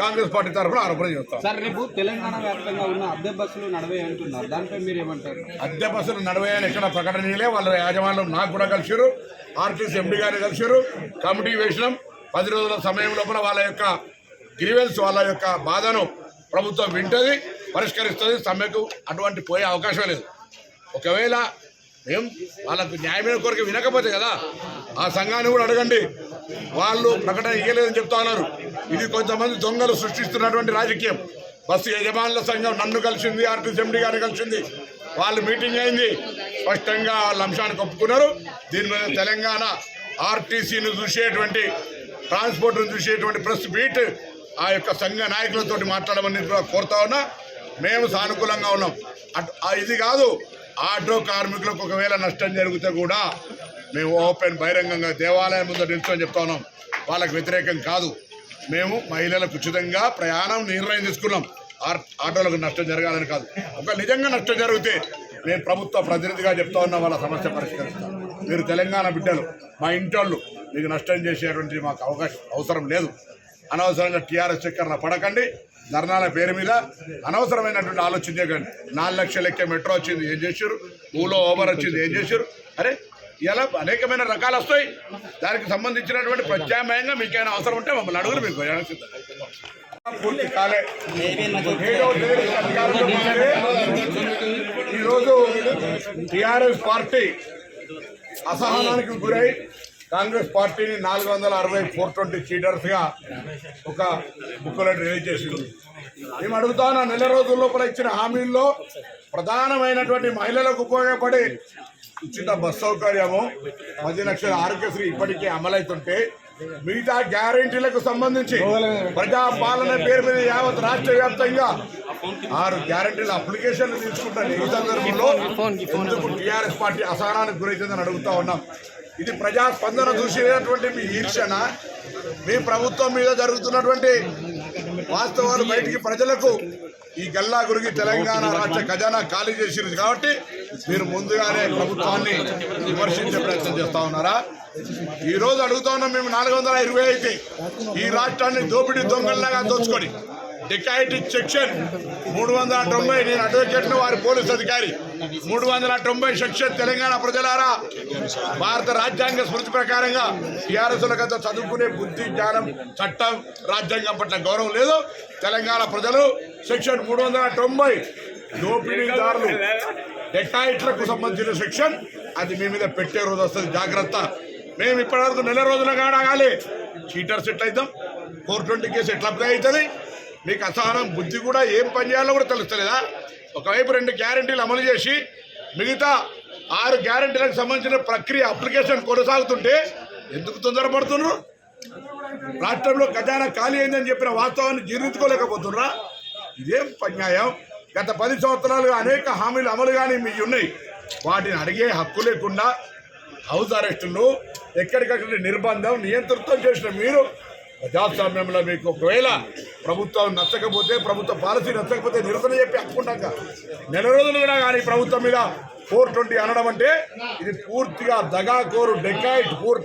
Congress party తరఫున ఆరోపణ చేస్తాం. సార్ రేపు తెలంగాణ వ్యాప్తంగా ఉన్న అద్దె బస్సులు నడవే అంటున్నారు. దానిపై మీరు ఏమంటారు అద్దె బస్సులు నడవేయని ఎక్కడ ప్రకటన చేయలే వాళ్ళ యాజమాన్యం నాకు కూడా కలిసిరు ఆర్టీసీ ఎండి గారిని కలిసిరు కమిటీ వేసినాం. పది రోజుల సమయం లోపల వాళ్ళ యొక్క గ్రీవెన్స్ వాళ్ళ యొక్క బాధను ప్రభుత్వం వింటది పరిష్కరిస్తుంది సమ్మెకు అటువంటి పోయే అవకాశం లేదు. ఒకవేళ ఏం వాళ్ళకు న్యాయమైన కోరిక వినకపోతే కదా ఆ సంఘాన్ని కూడా అడగండి. వాళ్ళు ప్రకటన ఇయ్యలేదని చెప్తా ఉన్నారు. ఇది కొంతమంది దొంగలు సృష్టిస్తున్నటువంటి రాజకీయం. బస్సు యజమానుల సంఘం నన్ను కలిసింది ఆర్టీసీ ఎండి గారిని కలిసింది. వాళ్ళు మీటింగ్ అయింది. స్పష్టంగా వాళ్ళ అంశాన్ని ఒప్పుకున్నారు దీని మీద తెలంగాణ ఆర్టీసీని చూసేటువంటి ట్రాన్స్పోర్ట్ను చూసేటువంటి ప్రెస్ బీట్ ఆ యొక్క సంఘ నాయకులతో మాట్లాడమని కోరుతా ఉన్నా. మేము సానుకూలంగా ఉన్నాం. అటు ఇది కాదు ఆటో కార్మికులకు ఒకవేళ నష్టం జరిగితే కూడా మేము ఓపెన్ బహిరంగంగా దేవాలయం ముందు నిల్చొని చెప్తా ఉన్నాం. వ్యతిరేకం కాదు. మేము మహిళలకు ఉచితంగా ప్రయాణం నిర్ణయం తీసుకున్నాం. ఆర్- ఆటోలకు నష్టం జరగాలని కాదు. ఒక నిజంగా నష్టం జరిగితే నేను ప్రభుత్వ ప్రతినిధిగా చెప్తా ఉన్నా వాళ్ళ సమస్య పరిష్కరిస్తాం. మీరు తెలంగాణ బిడ్డలు మా ఇంటోళ్ళు మీకు నష్టం చేసేటువంటి మాకు అవకాశం అవసరం లేదు. అనవసరంగా టీఆర్ఎస్ చక్కర్న పడకండి. ధర్నాల పేరు మీద అనవసరమైనటువంటి ఆలోచన చేయకండి. నాలుగు లక్షల ఎక్కే మెట్రో వచ్చింది ఏం చేశారు ఊలో ఓవర్ వచ్చింది ఏం చేశారు అరే ఇలా అనేకమైన రకాలు వస్తాయి. దానికి సంబంధించినటువంటి ప్రత్యామ్నాయంగా మీకైనా అవసరం ఉంటే మమ్మల్ని అడుగులు మీకు పూర్తి కాలే. ఈరోజు టిఆర్ఎస్ పార్టీ అసహనానికి గురై కాంగ్రెస్ పార్టీని నాలుగు వందల అరవై ఫోర్ ట్వంటీ సీటర్స్గా ఒక బుక్లెట్ రిలీజ్ చేసింది. మేము అడుగుతాను నెల రోజుల లోపల ఇచ్చిన హామీల్లో ప్రధానమైనటువంటి మహిళలకు ఉపయోగపడే ఉచిత బస్ సౌకర్యము పది లక్షల ఆరోగ్యశ్రీ ఇప్పటికే అమలవుతుంటే మిగతా గ్యారెంటీలకు సంబంధించి ప్రజా పాలన పేరు మీద యావత్ రాష్ట్ర వ్యాప్తంగా ఆరు గ్యారెంటీల అప్లికేషన్లు తీసుకుంటాను ఈ సందర్భంలో ఎందుకు టీఆర్ఎస్ పార్టీ అసహనానికి గురైతుందని అడుగుతా ఉన్నాం. ఇది ప్రజాస్పందన చూసినటువంటి మీ ఈర్షణ మీ ప్రభుత్వం మీద జరుగుతున్నటువంటి వాస్తవాలు బయటికి ప్రజలకు ఈ గల్లా గురికి తెలంగాణ రాష్ట్ర ఖజానా ఖాళీ చేసిరు. కాబట్టి మీరు ముందుగానే ప్రభుత్వాన్ని విమర్శించే ప్రయత్నం చేస్తా ఉన్నారా? ఈరోజు అడుగుతా ఉన్నాం మేము నాలుగు వందల ఇరవై అయితే ఈ రాష్ట్రాన్ని దోపిడీ దొంగల్లాగా దోచుకొని. డికాయిటిక్ సెక్షన్ మూడు వందల తొంభై నేను అడ్వకేట్ను వారి పోలీస్ అధికారి. మూడు వందల తొంభై సెక్షన్ తెలంగాణ ప్రజలారా భారత రాజ్యాంగ స్మృతి ప్రకారంగా టీఆర్ఎస్ల గత చదువుకునే బుద్ధి జ్ఞానం చట్టం రాజ్యాంగం పట్ల గౌరవం లేదు. తెలంగాణ ప్రజలు సెక్షన్ మూడు వందల తొంభై దోపిడీదారులు. డెకాయిట్లకు సంబంధించిన సెక్షన్ అది మీ మీద పెట్టే రోజు వస్తుంది జాగ్రత్త. మేము ఇప్పటివరకు నెల రోజుల కాడాగాలి చీటర్స్ ఎట్లయిద్దాం ఫోర్ ట్వంటీ కేసు ఎట్లా అప్లై అవుతుంది? మీకు అసహనం బుద్ధి కూడా ఏం పని చేయాలో కూడా తెలుస్తలేదా? ఒకవైపు రెండు గ్యారెంటీలు అమలు చేసి మిగతా ఆరు గ్యారెంటీలకు సంబంధించిన ప్రక్రియ అప్లికేషన్ కొనసాగుతుంటే ఎందుకు తొందరపడుతున్నారు? రాష్ట్రంలో ఖజానా ఖాళీ అయిందని చెప్పిన వాస్తవాన్ని జీర్ణించుకోలేకపోతున్నారా? ఇదేం పన్యాయం గత పది సంవత్సరాలుగా అనేక హామీలు అమలు కానీ మీ ఉన్నాయి. వాటిని అడిగే హక్కు లేకుండా హౌస్ అరెస్టులు ఎక్కడికక్కడ నిర్బంధం నియంతృత్వం చేసిన మీరు ప్రజాస్వామ్యంలో మీకు ఒకవేళ ప్రభుత్వం నచ్చకపోతే ప్రభుత్వ పాలసీ నచ్చకపోతే నిరసన చెప్పి హక్కుంటాక నెల రోజులు కూడా కానీ ప్రభుత్వం మీద ఫోర్ ట్వంటీ అనడం అంటే ఇది పూర్తిగా దగాకోరు డెకాయిట్ పూర్తి